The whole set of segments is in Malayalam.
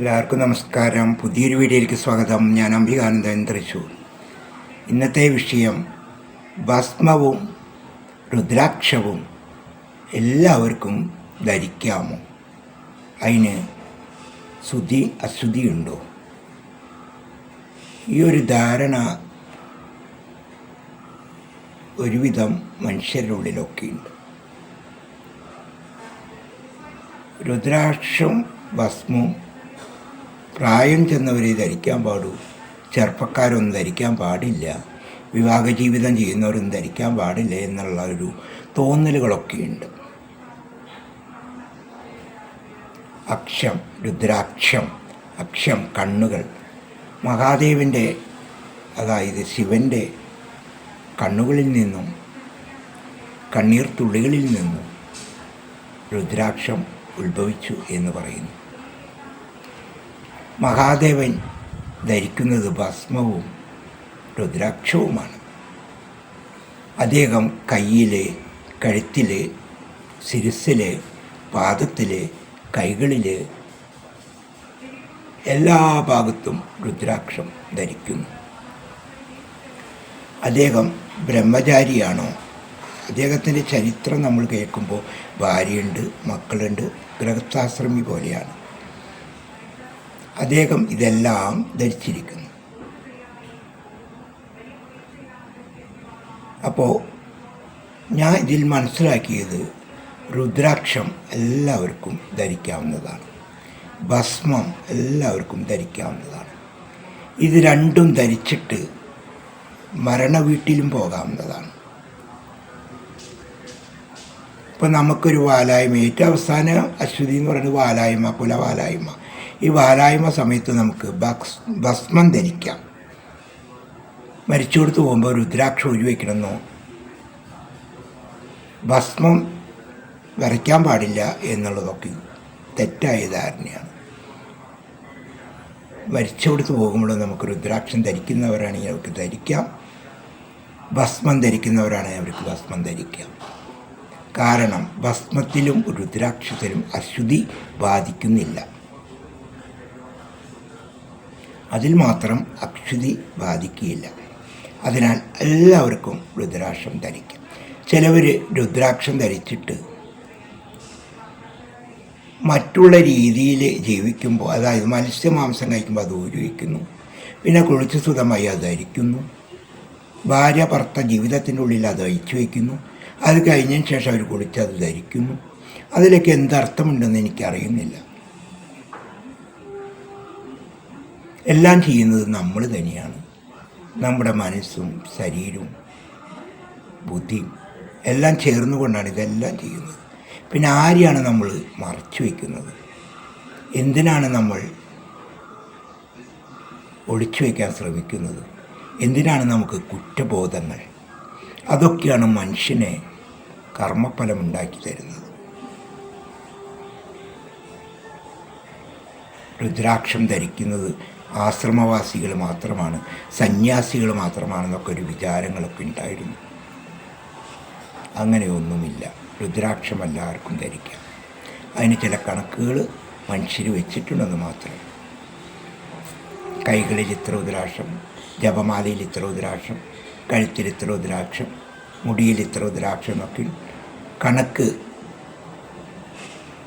എല്ലാവർക്കും നമസ്കാരം. പുതിയൊരു വീഡിയോയിലേക്ക് സ്വാഗതം. ഞാൻ അംബികാനന്ദൻ തൃശൂർ. ഇന്നത്തെ വിഷയം ഭസ്മവും രുദ്രാക്ഷവും എല്ലാവർക്കും ധരിക്കാമോ? അതിന് ശുതി അശുതിയുണ്ടോ ഈ ഒരു ധാരണ ഒരുവിധം മനുഷ്യരുടെ ഉള്ളിലൊക്കെ ഉണ്ട് രുദ്രാക്ഷം ഭസ്മവും പ്രായം ചെന്നവരെ ധരിക്കാൻ പാടൂ. ചെറുപ്പക്കാരൊന്നും ധരിക്കാൻ പാടില്ല. വിവാഹ ജീവിതം ചെയ്യുന്നവരൊന്നും ധരിക്കാൻ പാടില്ല എന്നുള്ള ഒരു തോന്നലുകളൊക്കെയുണ്ട്. അക്ഷം രുദ്രാക്ഷം അക്ഷം കണ്ണുകൾ. മഹാദേവന്റെ അതായത് ശിവന്റെ കണ്ണുകളിൽ നിന്നും കണ്ണീർ തുള്ളികളിൽ നിന്നും രുദ്രാക്ഷം ഉത്ഭവിച്ചു എന്ന് പറയുന്നു. മഹാദേവൻ ധരിക്കുന്നത് ഭസ്മവും രുദ്രാക്ഷവുമാണ്. അദ്ദേഹം കയ്യിൽ കഴുത്തിൽ ശിരസിൽ പാദത്തിൽ കൈകളിൽ എല്ലാ ഭാഗത്തും രുദ്രാക്ഷം ധരിക്കുന്നു. അദ്ദേഹം ബ്രഹ്മചാരിയാണോ? അദ്ദേഹത്തിന്റെ ചരിത്രം നമ്മൾ കേൾക്കുമ്പോൾ ഭാര്യയുണ്ട് മക്കളുണ്ട് ഗൃഹസ്ഥാശ്രമി പോലെയാണ്. അദ്ദേഹം ഇതെല്ലാം ധരിച്ചിരിക്കുന്നു. അപ്പോൾ ഞാൻ ഇതിൽ മനസ്സിലാക്കിയത് രുദ്രാക്ഷം എല്ലാവർക്കും ധരിക്കാവുന്നതാണ്. ഭസ്മം എല്ലാവർക്കും ധരിക്കാവുന്നതാണ്. ഇത് രണ്ടും ധരിച്ചിട്ട് മരണ വീട്ടിലും പോകാവുന്നതാണ്. ഇപ്പം നമുക്കൊരു വാലായ്മ ഏറ്റവും അവസാന അശ്വതി എന്ന് പറയുന്നത് വാലായ്മ കുല വാലായ്മ ഈ വാലായ്മ സമയത്ത് നമുക്ക് ഭക്സ് ഭസ്മം ധരിക്കാം. മരിച്ചു കൊടുത്ത് പോകുമ്പോൾ രുദ്രാക്ഷം ഒഴിവെക്കണമെന്നോ. ഭസ്മം വരയ്ക്കാൻ പാടില്ല എന്നുള്ളതൊക്കെ തെറ്റായ ധാരണയാണ്. മരിച്ചു കൊടുത്ത് പോകുമ്പോൾ നമുക്ക് രുദ്രാക്ഷം ധരിക്കുന്നവരാണെങ്കിൽ അവർക്ക് ധരിക്കാം. ഭസ്മം ധരിക്കുന്നവരാണെങ്കിൽ അവർക്ക് ഭസ്മം ധരിക്കാം. കാരണം ഭസ്മത്തിലും രുദ്രാക്ഷത്തിലും അശുദ്ധി ബാധിക്കുന്നില്ല. അതിൽ മാത്രം അക്ഷുതി ബാധിക്കുകയില്ല. അതിനാൽ എല്ലാവർക്കും രുദ്രാക്ഷം ധരിക്കാം. ചിലവർ രുദ്രാക്ഷം ധരിച്ചിട്ട് മറ്റുള്ള രീതിയിൽ ജീവിക്കുമ്പോൾ അതായത് മത്സ്യമാംസം കഴിക്കുമ്പോൾ അത് ഉപയോഗിക്കുന്നു. പിന്നെ കുളിച്ച് സുതമായി അത് ധരിക്കുന്നു. ഭാര്യ ഭർത്ത ജീവിതത്തിന്റെ ഉള്ളിൽ അത് അയച്ചു വയ്ക്കുന്നു. അത് കഴിഞ്ഞതിന് ശേഷം അവർ കുളിച്ച് അത് ധരിക്കുന്നു. അതിലൊക്കെ എന്തർത്ഥമുണ്ടെന്ന് എനിക്കറിയുന്നില്ല. എല്ലാം ചെയ്യുന്നത് നമ്മൾ തന്നെയാണ്. നമ്മുടെ മനസ്സും ശരീരവും ബുദ്ധിയും എല്ലാം ചേർന്നുകൊണ്ടാണ് ഇതെല്ലാം ചെയ്യുന്നത്. പിന്നെ ആരെയാണ് നമ്മൾ മറച്ചു വയ്ക്കുന്നത് എന്തിനാണ് നമ്മൾ ഒളിച്ചു വയ്ക്കാൻ ശ്രമിക്കുന്നത്? എന്തിനാണ് നമുക്ക് കുറ്റബോധങ്ങൾ? അതൊക്കെയാണ് മനുഷ്യനെ കർമ്മഫലം ഉണ്ടാക്കി തരുന്നത്. രുദ്രാക്ഷം ധരിക്കുന്നത് ആശ്രമവാസികൾ മാത്രമാണ് സന്യാസികൾ മാത്രമാണെന്നൊക്കെ ഒരു വിചാരങ്ങളൊക്കെ ഉണ്ടായിരുന്നു. അങ്ങനെയൊന്നുമില്ല രുദ്രാക്ഷം എല്ലാവർക്കും ധരിക്കാം. അതിന് ചില കണക്കുകൾ മനുഷ്യർ വെച്ചിട്ടുണ്ടെന്ന് മാത്രം. കൈകളിൽ ഇത്ര ഉദ്രാക്ഷം ജപമാലയിൽ ഇത്ര ഉദ്രാക്ഷം കഴുത്തിൽ ഇത്ര ഉദ്രാക്ഷം മുടിയിൽ ഇത്ര ഉദ്രാക്ഷം എന്നൊക്കെ കണക്ക്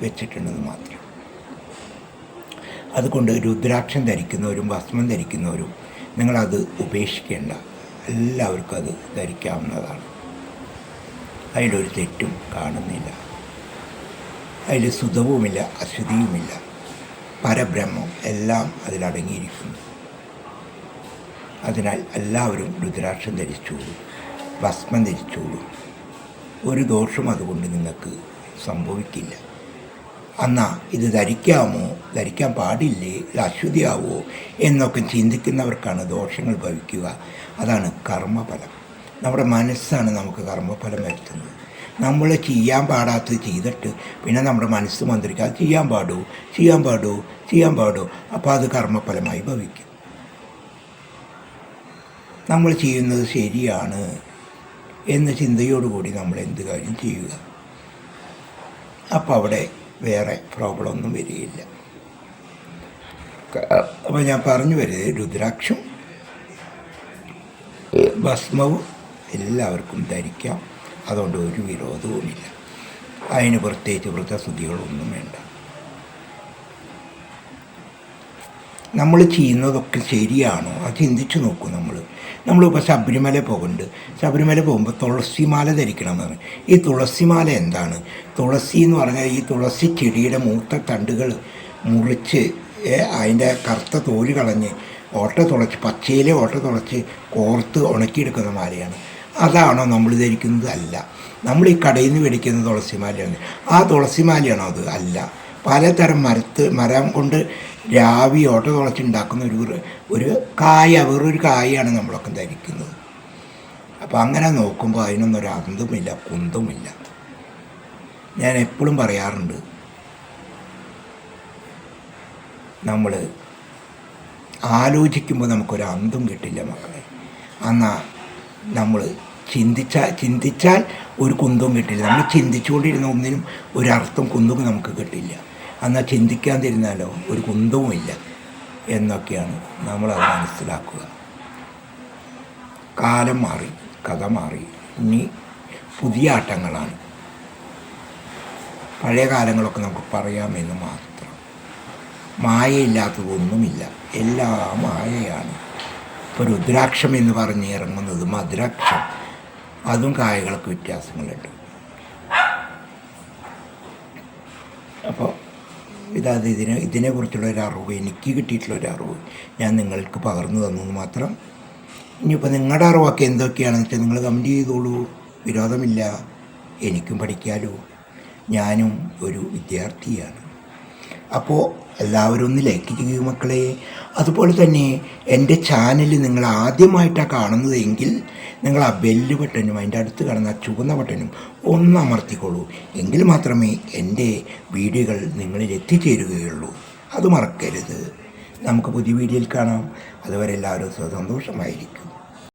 വെച്ചിട്ടുണ്ടെന്ന് മാത്രം. അതുകൊണ്ട് രുദ്രാക്ഷം ധരിക്കുന്നവരും ഭസ്മം ധരിക്കുന്നവരും നിങ്ങളത് ഉപേക്ഷിക്കേണ്ട. എല്ലാവർക്കും അത് ധരിക്കാവുന്നതാണ്. അതിലൊരു തെറ്റും കാണുന്നില്ല. അതിൽ സുതവുമില്ല അശുദ്ധിയുമില്ല പരബ്രഹ്മം എല്ലാം അതിലടങ്ങിയിരിക്കുന്നു. അതിനാൽ എല്ലാവരും രുദ്രാക്ഷം ധരിച്ചോളൂ ഭസ്മം ധരിച്ചോളൂ. ഒരു ദോഷം അതുകൊണ്ട് നിങ്ങൾക്ക് സംഭവിക്കില്ല. എന്നാ ഇത് ധരിക്കാമോ? ധരിക്കാൻ പാടില്ലേ? ഇത് അശുദ്ധിയാവോ എന്നൊക്കെ ചിന്തിക്കുന്നവർക്കാണ് ദോഷങ്ങൾ ഭവിക്കുക. അതാണ് കർമ്മഫലം. നമ്മുടെ മനസ്സാണ് നമുക്ക് കർമ്മഫലം വരുത്തുന്നത്. നമ്മൾ ചെയ്യാൻ പാടാത്തത് ചെയ്തിട്ട് പിന്നെ നമ്മുടെ മനസ്സ് മന്ത്രിക്കുക. അത് ചെയ്യാൻ പാടൂ ചെയ്യാൻ പാടൂ ചെയ്യാൻ പാടൂ. അപ്പോൾ അത് കർമ്മഫലമായി ഭവിക്കും. നമ്മൾ ചെയ്യുന്നത് ശരിയാണ് എന്ന ചിന്തയോടുകൂടി നമ്മൾ എന്ത് കാര്യം ചെയ്യുക? അപ്പോൾ അവിടെ വേറെ പ്രോബ്ലം ഒന്നും വരികയില്ല അപ്പോൾ ഞാൻ പറഞ്ഞു വരുന്നത് രുദ്രാക്ഷം ഭസ്മവും എല്ലാവർക്കും ധരിക്കാം. അതുകൊണ്ട് ഒരു വിരോധവുമില്ല. അതിന് പ്രത്യേകിച്ച് വ്രതശുദ്ധികളൊന്നും വേണ്ട. നമ്മൾ ചെയ്യുന്നതൊക്കെ ശരിയാണോ? അത് ചിന്തിച്ചു നോക്കും നമ്മൾ നമ്മളിപ്പോൾ ശബരിമല പോകുന്നുണ്ട്. ശബരിമല പോകുമ്പോൾ തുളസിമാല ധരിക്കണം എന്ന് ഈ തുളസിമാല എന്താണ്? തുളസി എന്ന് പറഞ്ഞാൽ ഈ തുളസി ചെടിയുടെ മൂത്ത തണ്ടുകൾ മുറിച്ച് അതിന്റെ കറുത്ത തോൽ കളഞ്ഞ് ഓട്ട തുളച്ച് പച്ചയിലെ ഓട്ട തുളച്ച് കോർത്ത് ഉണക്കിയെടുക്കുന്ന മാലയാണ്. അതാണോ നമ്മൾ ധരിക്കുന്നത് അല്ല നമ്മൾ ഈ കടയിൽ നിന്ന് മേടിക്കുന്ന തുളസിമാലയാണ്. ആ തുളസിമാലയാണോ അത്? അല്ല. പലതരം മരത്ത് മരം കൊണ്ട് രാവി ഓട്ട തുളച്ചുണ്ടാക്കുന്ന ഒരു ഒരു കായ വേറൊരു കായാണ് നമ്മളൊക്കെ ധരിക്കുന്നത്. അപ്പോൾ അങ്ങനെ നോക്കുമ്പോൾ അതിനൊന്നും ഒരു അന്തുമില്ല കുന്തുമില്ല. ഞാൻ എപ്പോഴും പറയാറുണ്ട് നമ്മൾ ആലോചിക്കുമ്പോൾ നമുക്കൊരു അന്തും കിട്ടില്ല മക്കളെ. എന്നാൽ നമ്മൾ ചിന്തിച്ചാൽ ചിന്തിച്ചാൽ ഒരു കുന്തവും കിട്ടില്ല. നമ്മൾ ചിന്തിച്ചുകൊണ്ടിരുന്ന ഒന്നിനും ഒരർത്ഥം കുന്തവും നമുക്ക് കിട്ടില്ല. എന്നാൽ ചിന്തിക്കാൻ തരുന്നാലോ ഒരു കുന്തവുമില്ല എന്നൊക്കെയാണ് നമ്മളത് മനസ്സിലാക്കുക. കാലം മാറി കഥ മാറി. ഇനി പുതിയ ആട്ടങ്ങളാണ്. പഴയ കാലങ്ങളൊക്കെ നമുക്ക് പറയാമെന്ന് മാത്രം. മായയില്ലാത്തതൊന്നുമില്ല. എല്ലാം മായയാണ്. ഇപ്പോൾ രുദ്രാക്ഷം എന്ന് പറഞ്ഞ് ഇറങ്ങുന്നത് മധുരാക്ഷം. അതും കായകൾക്ക് വ്യത്യാസങ്ങളുണ്ട്. അപ്പോൾ ഇതത് ഇതിനെ ഇതിനെക്കുറിച്ചുള്ള ഒരു അറിവ് എനിക്ക് കിട്ടിയിട്ടുള്ള ഒരു അറിവ് ഞാൻ നിങ്ങൾക്ക് പകർന്നു തന്നു മാത്രം. ഇനിയിപ്പോൾ നിങ്ങളുടെ അറിവൊക്കെ എന്തൊക്കെയാണെന്ന് വെച്ചാൽ നിങ്ങൾ കമന്റ് ചെയ്തോളൂ. വിരോധമില്ല. എനിക്കും പഠിക്കാലോ. ഞാനും ഒരു വിദ്യാർത്ഥിയാണ്. അപ്പോൾ എല്ലാവരും ഒന്ന് ലൈക്ക് ചെയ്യുക മക്കളെ. അതുപോലെ തന്നെ എന്റെ ചാനൽ നിങ്ങൾ ആദ്യമായിട്ടാണ് കാണുന്നതെങ്കിൽ നിങ്ങൾ ആ ബെല്ല് ബട്ടനും അതിന്റെ അടുത്ത് കാണുന്ന ചുവന്ന ബട്ടനും ഒന്ന് അമർത്തിക്കോളൂ. എങ്കിൽ മാത്രമേ എന്റെ വീഡിയോകൾ നിങ്ങളിൽ എത്തിച്ചേരുകയുള്ളൂ. അത് മറക്കരുത്. നമുക്ക് പുതിയ വീഡിയോയിൽ കാണാം. അതുവരെ എല്ലാവരും സന്തോഷമായിരിക്കും